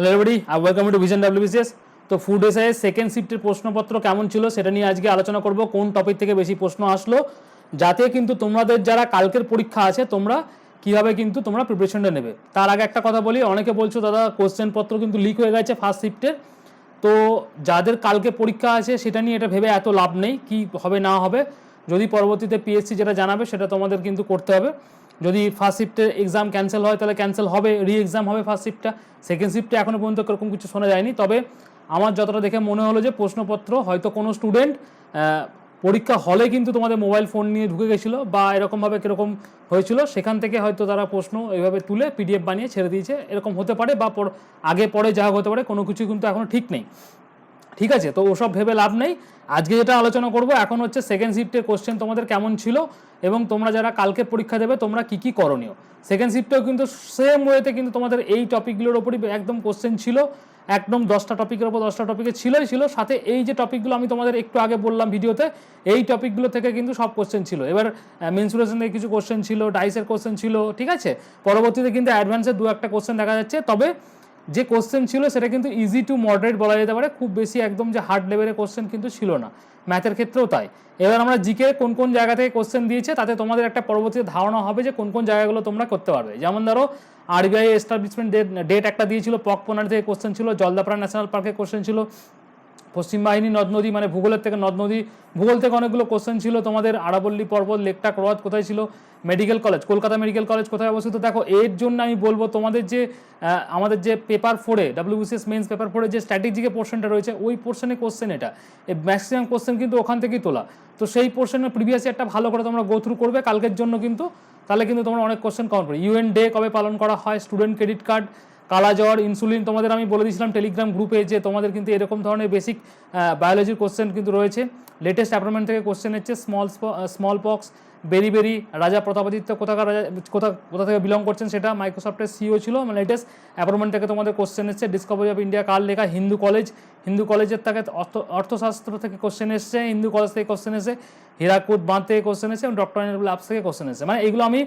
Hello everybody welcome to vision WBCS তো food SIS second শিফটের প্রশ্নপত্র কেমন ছিল সেটা নিয়ে আজকে আলোচনা করব, কোন টপিক থেকে বেশি প্রশ্ন আসলো, যাতে কিন্তু তোমাদের যারা কালকের পরীক্ষা আছে, তোমরা কীভাবে কিন্তু তোমরা প্রিপারেশনটা নেবে। তার আগে একটা কথা বলি, অনেকে বলছো, দাদা কোশ্চেন পত্র কিন্তু লিক হয়ে গেছে ফার্স্ট শিফটের তো যাদের কালকে পরীক্ষা আছে, সেটা নিয়ে এটা ভেবে এত লাভ নেই, কি হবে না হবে। যদি পরবর্তীতে পিএসসি যেটা জানাবে, সেটা তোমাদের কিন্তু করতে হবে। যদি ফার্স্ট শিফটে এক্সাম ক্যান্সেল হয়, তাহলে ক্যান্সেল হবে রি এক্সাম হবে ফার্স্ট শিফটটা সেকেন্ড শিফটে এখনও পর্যন্ত এরকম কিছু শোনা যায়নি। তবে আমার যতটা দেখে মনে হলো যে প্রশ্নপত্র, হয়তো কোনো স্টুডেন্ট পরীক্ষা হলে কিন্তু তোমাদের মোবাইল ফোন নিয়ে ঢুকে গেছিল বা এরকমভাবে কীরকম হয়েছিল, সেখান থেকে হয়তো তারা প্রশ্ন এইভাবে তুলে পিডিএফ বানিয়ে ছেড়ে দিয়েছে। এরকম হতে পারে বা আগে পরে যা হতে পারে, কোনো কিছু কিন্তু এখনও ঠিক নেই। ঠিক আছে? তো ওসব ভেবে লাভ নেই। আজকে যেটা আলোচনা করব, এখন হচ্ছে সেকেন্ড শিফটের কোশ্চেন তোমাদের কেমন ছিল এবং তোমরা যারা কালকে পরীক্ষা দেবে, তোমরা কি কি করণীয়? সেকেন্ড শিফটেও কিন্তু সেম ওয়েতে কিন্তু তোমাদের এই টপিকগুলোর ওপরই একদম কোশ্চেন ছিল। একদম দশটা টপিকের ওপর দশটা টপিকে ছিলই, ছিল। সাথে এই যে টপিকগুলো আমি তোমাদের একটু আগে বললাম ভিডিওতে, এই টপিকগুলো থেকে কিন্তু সব কোশ্চেন ছিল। এবার মেনসুরেশন থেকে কিছু কোশ্চেন ছিল ডাইসের কোশ্চেন ছিল, ঠিক আছে? পরবর্তীতে কিন্তু অ্যাডভান্সের দু একটা কোশ্চেন দেখা যাচ্ছে। তবে যে কোশ্চেন ছিল সেটা কিন্তু ইজি টু মডারেট বলা যেতে পারে, খুব বেশি একদম যে হার্ড লেভেলের কোশ্চেন কিন্তু ছিল না। ম্যাথের ক্ষেত্রেও তাই। এবার আমরা জিকে কোন কোন জায়গা থেকে কোশ্চেন দিয়েছে, তাতে তোমাদের একটা পরবর্তীতে ধারণা হবে যে কোন কোন জায়গাগুলো তোমরা করতে পারবে। যেমন ধরো আরবিআই এস্টাবলিশমেন্ট ডেট একটা দিয়েছিল পক পোনার থেকে কোশ্চেন ছিল, জলদাপাড়া ন্যাশনাল পার্কের কোশ্চেন ছিল পশ্চিম বাহিনী নদ নদী মানে ভূগোলের থেকে নদ নদী ভূগোল থেকে অনেকগুলো কোশ্চেন ছিল। তোমাদের আরাবল্লী পর্বত লেকটাক হ্রদ কোথায় ছিল? Medical college Kolkata medical college কোথায় অবস্থিত? দেখো, এর জন্য আমি বলব, তোমাদের যে আমাদের যে পেপার ফোরে ডাব্লিউবিসিএস মেন্স পেপার ফোরে যে স্ট্র্যাটেজিকে পোর্শনটা রয়েছে, ওই পোর্শনে কোশ্চেন এটা। এই ম্যাক্সিমাম কোশ্চেন কিন্তু ওখান থেকেই তোলা। তো সেই পোর্শনের প্রিভিয়াস একটা ভালো করে তোমরা গো থ্রু করবে। কালকের জন্য কিন্তু, তাহলে কিন্তু তোমরা অনেক কোশ্চেন কাউন্ট করবে। ইউএন ডে কবে পালন করা হয়? স্টুডেন্ট ক্রেডিট কার্ড কালাজ্বর ইনসুলিন তোমাদের আমি বলে দিয়েছিলাম টেলিগ্রাম গ্রুপে যে তোমাদের কিন্তু এরকম ধরনের বেসিক বায়োলজির কোশ্চেন কিন্তু রয়েছে। লেটেস্ট অ্যাপয়েন্টমেন্ট থেকে কোশ্চেন এসছে small small pox beriberi, Raja Pratapaditya কোথাকার রাজা, কোথা কোথা থেকে বিলং করছেন সেটা মাইক্রোসফটের সিও ছিল। লেটেস্ট অ্যাপয়েন্টমেন্ট থেকে তোমাদের কোশ্চেন এসছে। ডিসকভারি অফ ইন্ডিয়া কার লেখা? হিন্দু কলেজ হিন্দু কলেজের থেকে অর্থশাস্ত্র থেকে কোশ্চেন এসছে। হিন্দু কলেজ থেকে কোশ্চেন এসে হীরাকুদ বাঁধ থেকে কোশ্চেন এসে এবং ডক্টর ল্যাবস থেকে কোশ্চেন এসছে। মানে এগুলো আমি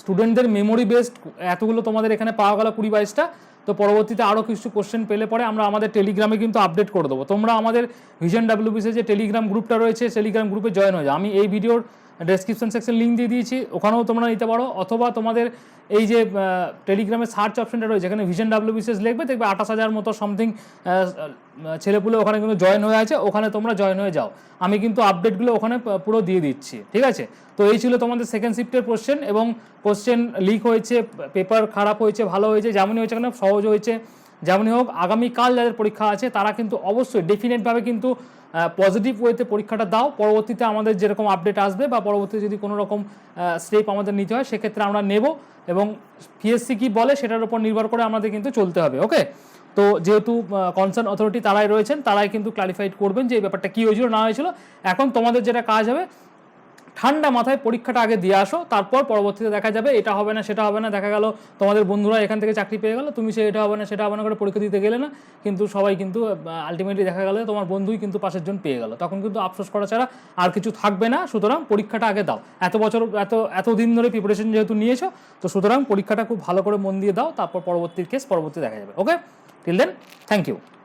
স্টুডেন্টদের মেমোরি বেসড এতগুলো তোমাদের এখানে পাওয়া গেল কুড়ি বাইশটা, তো পরবর্তীতে আরও কিছু কোশ্চেন পেলে পরে আমরা আমাদের টেলিগ্রামে কিন্তু আপডেট করে দেবো। তোমরা আমাদের ভিশন ডাব্লিউবিসি যে টেলিগ্রাম গ্রুপটা রয়েছে টেলিগ্রাম গ্রুপে জয়েন হয়ে যাও। আমি এই ভিডিওর ডেসক্রিপশন সেকশন লিঙ্ক দিয়ে দিয়েছি। ওখানেও তোমরা নিতে পারো। অথবা তোমাদের এই যে টেলিগ্রামের সার্চ অপশনটা রয়েছে, এখানে ভিশন ডাব্লিউবিসিএস লিখবে, দেখবে আঠাশ হাজার মতো সামথিং ছেলেপুলে ওখানে কিন্তু জয়েন হয়ে আছে, ওখানে তোমরা জয়েন হয়ে যাও। আমি কিন্তু আপডেটগুলো ওখানে পুরো দিয়ে দিচ্ছি, ঠিক আছে? তো এই ছিল তোমাদের সেকেন্ড শিফটের কোশ্চেন এবং কোশ্চেন লিক হয়েছে পেপার খারাপ হয়েছে, ভালো হয়েছে, যেমনই হয়েছে কেন, সহজ হয়েছে, যেমনই হোক, আগামীকাল যাদের পরীক্ষা আছে, তারা কিন্তু অবশ্যই ডেফিনেটভাবে কিন্তু পজিটিভ ওয়েতে পরীক্ষাটা দাও, পরবর্তীতে আমাদের যেরকম আপডেট আসবে বা পরবর্তীতে যদি কোনো রকম স্টেপ আমাদের নিতে হয়, সেক্ষেত্রে আমরা নেব এবং পিএসসি কী বলে সেটার উপর নির্ভর করে আমাদের কিন্তু চলতে হবে ওকে তো যেহেতু কনসার্ন অথরিটি তারাই রয়েছেন, তারাই কিন্তু ক্লারিফাইড করবেন যে এই ব্যাপারটা কী হয়েছিল, না হয়েছিল। এখন তোমাদের যেটা কাজ হবে ঠান্ডা মাথায় পরীক্ষাটা আগে দিয়ে আসো, তারপর পরবর্তীতে দেখা যাবে, এটা হবে না, সেটা হবে না, দেখা গেল তোমাদের বন্ধুরা এখান থেকে চাকরি পেয়ে গেল, তুমি সে এটা হবে না, সেটা হবে না করে পরীক্ষা দিতে গেলে না, কিন্তু সবাই কিন্তু আলটিমেটলি দেখা গেল তোমার বন্ধুই কিন্তু পাশের জন পেয়ে গেল। তখন কিন্তু আফসোস করা ছাড়া আর কিছু থাকবে না, সুতরাং পরীক্ষাটা আগে দাও। এত বছর, এত, এতদিন ধরে প্রিপারেশন যেহেতু নিয়েছো, তো সুতরাং পরীক্ষাটা খুব ভালো করে মন দিয়ে দাও, তারপর পরবর্তী কেস পরবর্তী দেখা যাবে okay till then thank you